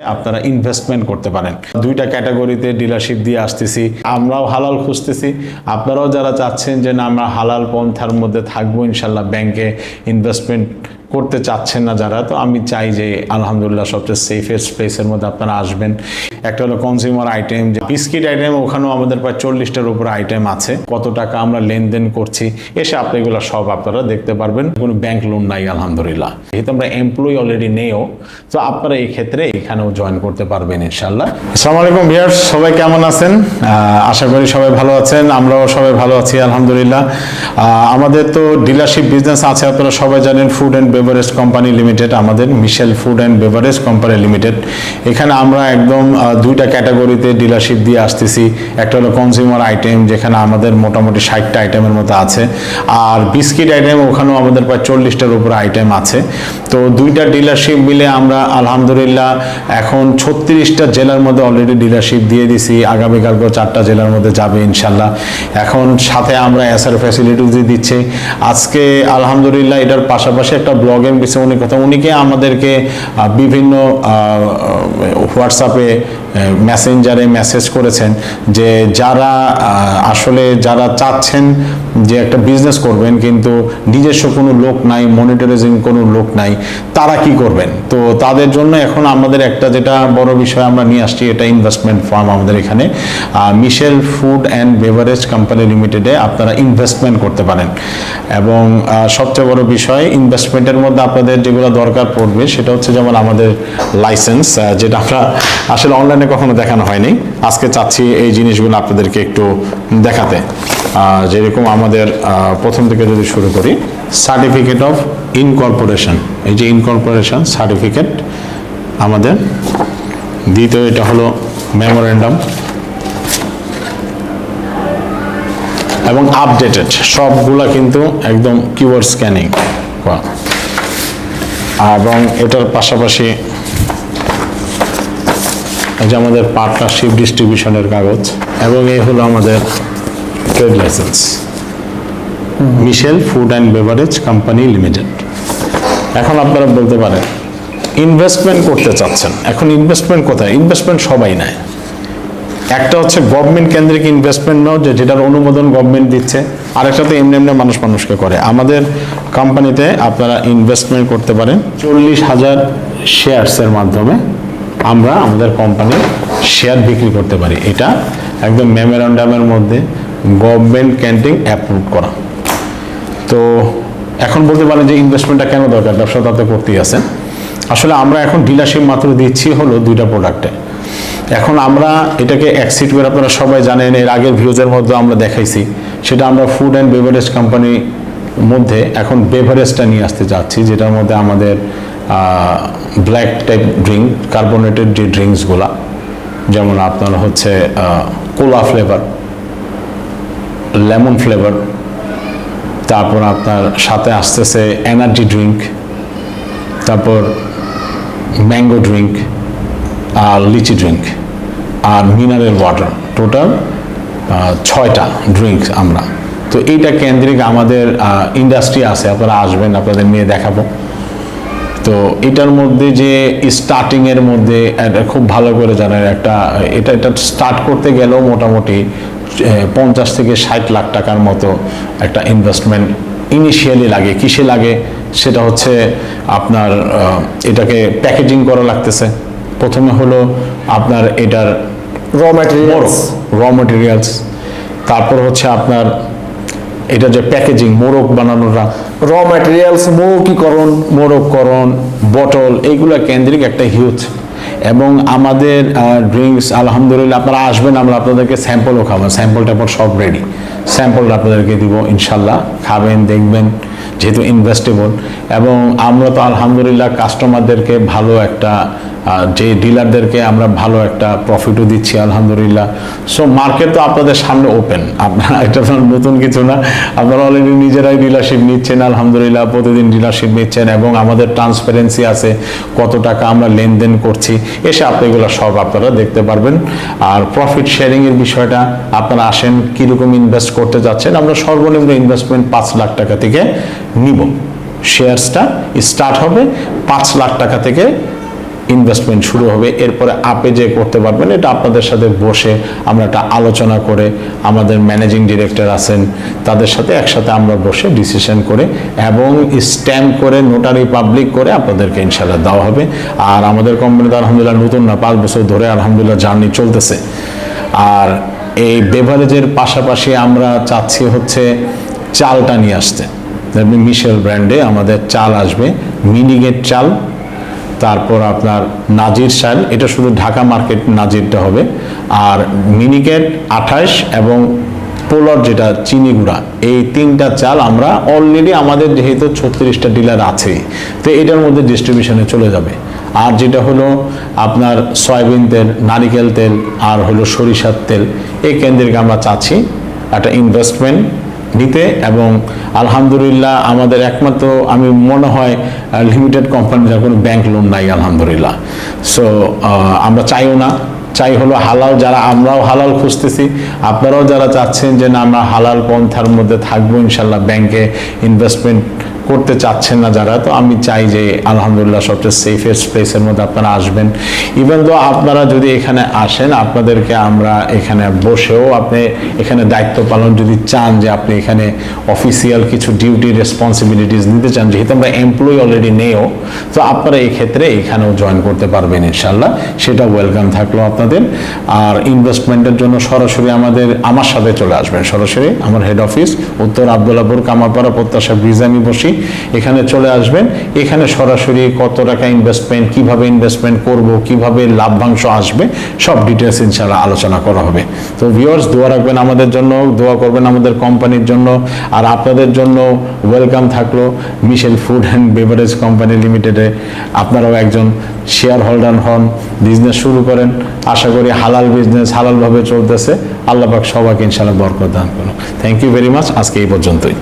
আপনারা ইনভেস্টমেন্ট করতে পারেন। দুইটা ক্যাটাগরিতে ডিলারশিপ দিয়ে আসতেছি, আমরাও হালাল খুঁজতেছি। আপনারাও যারা চাচ্ছেন যে না, আমরা হালাল পন্থার মধ্যে থাকব, ইনশাল্লাহ ব্যাংকে ইনভেস্টমেন্ট করতে চাচ্ছেন না যারা, তো আমি চাই যে আলহামদুলিল্লাহ সবচেয়ে সেফেস্ট প্লেসের মধ্যে আপনারা আসবেন। একটা হলো কনজিউমার আইটেম যে বিস্কিট আইটেম ওখানেও আমাদের প্রায় চল্লিশটার উপর আইটেম আছে। কত টাকা আমরা লেনদেন করছি, এসে আপনি এগুলো সব আপনারা দেখতে পারবেন। কোনো ব্যাংক লোন নাই, আলহামদুলিল্লাহ। যেহেতু আমরা এমপ্লয়ি অলরেডি নেও তো আপনারা এই ক্ষেত্রে এখানেও জয়েন করতে পারবেন ইনশাল্লাহ আসসালামু আলাইকুম ভিউয়ার্স সবাই কেমন আছেন? আশা করি সবাই ভালো আছেন, আমরাও সবাই ভালো আছি, আলহামদুলিল্লাহ। আমাদের তো ডিলারশিপ বিজনেস আছে, আপনারা সবাই জানেন food and beverage company limited আমাদের Michelle food and beverage company limited এখানে আমরা একদম দুইটা ক্যাটাগরিতে ডিলারশিপ দিয়ে আসতেছি। একটা হলো কনজিউমার আইটেম যেখানে আমাদের মোটামুটি ষাটটা আইটেমের মতো আছে। আর বিস্কিট আইটেম ওখানেও আমাদের প্রায় চল্লিশটার উপরে আইটেম আছে। তো দুইটা ডিলারশিপ মিলে আমরা আলহামদুলিল্লাহ এখন ছত্রিশটা জেলার মধ্যে অলরেডি ডিলারশিপ দিয়ে দিছি। আগামীকালকেও চারটা জেলার মধ্যে যাবে ইনশাল্লাহ। এখন সাথে আমরা এসআর ফ্যাসিলিটিস দিচ্ছি। আজকে আলহামদুলিল্লাহ এটার পাশাপাশি একটা ব্লগের বিষয়ে উনি কথা উনিকে আমাদেরকে বিভিন্ন হোয়াটসঅ্যাপে মেসেঞ্জারে মেসেজ করেছেন যে যারা আসলে যারা চাচ্ছেন যে একটা বিজনেস করবেন কিন্তু নিজস্ব কোনো লোক নাই মনিটরাইজিং কোনো লোক নাই, তারা কি করবেন? তো তাদের জন্য এখন আমাদের একটা যেটা বড় বিষয় আমরা নিয়ে আসছি, এটা ইনভেস্টমেন্ট ফার্ম আমাদের এখানে। Michelle food and beverage company লিমিটেডে আপনারা ইনভেস্টমেন্ট করতে পারেন। এবং সবচেয়ে বড় বিষয় ইনভেস্টমেন্টের মধ্যে আপনাদের যেগুলো দরকার পড়বে, সেটা হচ্ছে যেমন আমাদের লাইসেন্স যেটা আমরা আসলে অনলাইনে কখনো দেখানো হয়নি। আজকে চাচ্ছি এই জিনিসগুলো আপনাদেরকে একটু দেখাতে। যেরকম আমাদের প্রথম থেকে যদি শুরু করি সার্টিফিকেট অফ ইনকর্পোরেশন এই যে ইনকর্পোরেশন সার্টিফিকেট আমাদের। দ্বিতীয় এটা হলো মেমোরেন্ডাম এবং আপডেটেড সবগুলা কিন্তু একদম কিওয়ার্ড স্ক্যানিং এবং এটার পাশাপাশি যে আমাদের পার্টনারশিপ ডিস্ট্রিবিউশনের কাগজ, এবং এই হলো আমাদের trade licence Michelle food and beverage company limited এখন আপনারা বলতে পারেন ইনভেস্টমেন্ট করতে চাচ্ছেন। এখন ইনভেস্টমেন্ট কোথায়? ইনভেস্টমেন্ট সবাই নেয়। একটা হচ্ছে গভর্নমেন্ট কেন্দ্রিক ইনভেস্টমেন্ট নাও, যে যেটার অনুমোদন গভর্নমেন্ট দিচ্ছে আরেকটা তো এমনি এমনি মানুষ মানুষকে করে। আমাদের কোম্পানিতে আপনারা ইনভেস্টমেন্ট করতে পারেন, চল্লিশ হাজার শেয়ারসের মাধ্যমে। আমরা আমাদের কোম্পানির শেয়ার বিক্রি করতে পারি। এটা একদম মেমোরান্ডামের মধ্যে গভর্নমেন্ট ক্যান্টিং অ্যাপ্রুভ করা। তো এখন বলতে পারেন যে ইনভেস্টমেন্টটা কেন দরকার? ব্যবসা তাতে করতেই আছেন আসলে আমরা এখন ডিলারশিপ মাত্র দিচ্ছি হলো দুইটা প্রোডাক্টে এখন আমরা এটাকে অ্যাক্সিড করে আপনারা সবাই জানেন, এর আগের ভিউজের মধ্যে আমরা দেখাইছি। সেটা আমরা ফুড অ্যান্ড বেভারেজ কোম্পানি মধ্যে এখন বেভারেজটা নিয়ে আসতে যাচ্ছি, যেটার মধ্যে আমাদের ব্ল্যাক টাইপ ড্রিঙ্ক কার্বোনেটেড যে ড্রিঙ্কসগুলা যেমন আপনার হচ্ছে কোলা ফ্লেভার লেমন ফ্লেভার তারপর আপনার সাথে আসতেছে এনার্জি ড্রিঙ্ক তারপর ম্যাঙ্গো ড্রিঙ্ক আর লিচি ড্রিঙ্ক আর মিনারেল ওয়াটার টোটাল ছয়টা ড্রিঙ্কস আমরা। তো এইটা কেন্দ্রিক আমাদের ইন্ডাস্ট্রি আছে, আপনারা আসবেন, আপনাদের নিয়ে দেখাবো। তো এটার মধ্যে যে স্টার্টিং এর মধ্যে খুব ভালো করে জানেন একটা এটা এটা স্টার্ট করতে গেলেও মোটামুটি পঞ্চাশ থেকে ষাট লাখ টাকার মতো একটা ইনভেস্টমেন্ট ইনিশিয়ালি লাগে। কিসে লাগে? সেটা হচ্ছে আপনার এটাকে প্যাকেজিং করা লাগতেছে। প্রথমে হলো আপনার এটার র ম্যাটেরিয়ালস র মেটেরিয়ালস তারপর হচ্ছে আপনার এটা যে প্যাকেজিং মোরগ বানানোরা র ম্যাটেরিয়ালস মৌকিকরণ মোরককরণ বটল এইগুলো কেন্দ্রিক একটা হিউজ এবং আমাদের ড্রিঙ্কস আলহামদুলিল্লাহ আপনারা আসবেন, আমরা আপনাদেরকে স্যাম্পলও খাব। স্যাম্পলটা পর সব রেডি স্যাম্পলটা আপনাদেরকে দিব, ইনশাল্লাহ। খাবেন, দেখবেন। যেহেতু ইনভেস্টেবল এবং আমরা তো আলহামদুলিল্লাহ কাস্টমারদেরকে ভালো একটা যে ডিলারদেরকে আমরা ভালো একটা প্রফিটও দিচ্ছি, আলহামদুলিল্লাহ। সো মার্কেট তো আপনাদের সামনে ওপেন আপনারা এটা তো নতুন কিছু না। আপনারা অলরেডি নিজেরাই ডিলারশিপ নিচ্ছেন, আলহামদুলিল্লাহ, প্রতিদিন ডিলারশিপ নিচ্ছেন এবং আমাদের ট্রান্সপারেন্সি আছে কত টাকা আমরা লেনদেন করছি। এসে আপনি এগুলো সব আপনারা দেখতে পারবেন। আর প্রফিট শেয়ারিংয়ের বিষয়টা, আপনারা আসেন, কীরকম ইনভেস্ট করতে যাচ্ছেন, আমরা সর্বনিম্ন ইনভেস্টমেন্ট পাঁচ লাখ টাকা থেকে নিব। শেয়ারসটা স্টার্ট হবে, পাঁচ লাখ টাকা থেকে ইনভেস্টমেন্ট শুরু হবে। এরপরে আপে যে করতে পারবেন, এটা আপনাদের সাথে বসে আমরা একটা আলোচনা করে আমাদের ম্যানেজিং ডিরেক্টর আছেন, তাদের সাথে একসাথে আমরা বসে ডিসিশন করে এবং স্ট্যাম্প করে নোটারি পাবলিক করে আপনাদেরকে ইনশাল্লাহ দেওয়া হবে। আর আমাদের কোম্পানিতে আলহামদুলিল্লাহ নতুন না, পাঁচ বছর ধরে আলহামদুলিল্লাহ জার্নি চলতেছে। আর এই বেভারেজের পাশাপাশি আমরা চাচ্ছি হচ্ছে চালটা নিয়ে আসতে। মিশেল ব্র্যান্ডে আমাদের চাল আসবে মিনিগেট চাল, তারপর আপনার নাজির চাল, এটা শুধু ঢাকা মার্কেট নাজিরটা হবে, আর মিনিকেট আঠাশ এবং পোলর যেটা চিনি গুঁড়া, এই তিনটা চাল আমরা অলরেডি আমাদের যেহেতু ছত্রিশটা ডিলার আছে, তো এটার মধ্যে ডিস্ট্রিবিউশনে চলে যাবে। আর যেটা হলো আপনার সয়াবিন তেল, নারিকেল তেল, আর হলো সরিষার তেল, এই কেন্দ্রিক আমরা চাচ্ছি একটা ইনভেস্টমেন্ট নিতে এবং আলহামদুলিল্লাহ আমাদের একমাত্র, আমি মনে হয় লিমিটেড কোম্পানির কোনো ব্যাংক লোন নাই, আলহামদুলিল্লাহ। সো আমরা চাইও না। চাই হলো হালাল, যারা আমরাও হালাল খুঁজতেছি, আপনারাও যারা চাচ্ছেন যে না, আমরা হালাল পন্থার মধ্যে থাকব, ইনশাল্লাহ ব্যাংকে ইনভেস্টমেন্ট করতে চাচ্ছেন না যারা, তো আমি চাই যে আলহামদুলিল্লাহ সবচেয়ে সেফেস্ট প্লেসের মধ্যে আপনারা আসবেন। ইভেন তো আপনারা যদি এখানে আসেন, আপনাদেরকে আমরা এখানে বসেও আপনি এখানে দায়িত্ব পালন যদি চান যে আপনি এখানে অফিসিয়াল কিছু ডিউটি রেসপন্সিবিলিটিস নিতে চান, যেহেতু আমরা এমপ্লয়ি অলরেডি নেও, তো আপনারা এই ক্ষেত্রে এখানেও জয়েন করতে পারবেন ইনশাল্লাহ সেটা ওয়েলকাম থাকল আপনাদের। আর ইনভেস্টমেন্টের জন্য সরাসরি আমাদের, আমার সাথে চলে আসবেন। সরাসরি আমার হেড অফিস উত্তর আবদুল্লাপুর কামারপাড়া প্রত্যাশা ব্রিজে আমি বসি। এখানে চলে আসবেন। এখানে সরাসরি কত টাকা ইনভেস্টমেন্ট কীভাবে ইনভেস্টমেন্ট করব, কীভাবে লাভ্যাংশ আসবে, সব ডিটেলস ইনশাআল্লাহ আলোচনা করা হবে। তো ভিউয়ার্স দোয়া রাখবেন আমাদের জন্য, দোয়া করবেন আমাদের কোম্পানির জন্য। আর আপনাদের জন্য ওয়েলকাম থাকল Michelle food and beverage company লিমিটেডে আপনারাও একজন শেয়ার হোল্ডার হন বিজনেস শুরু করেন। আশা করি হালাল বিজনেস হালালভাবে চলতেছে। আল্লাহ পাক সবাইকে ইনশাআল্লাহ বরকত দান করুন। থ্যাংক ইউ ভেরি মাচ আজকে এই পর্যন্তই।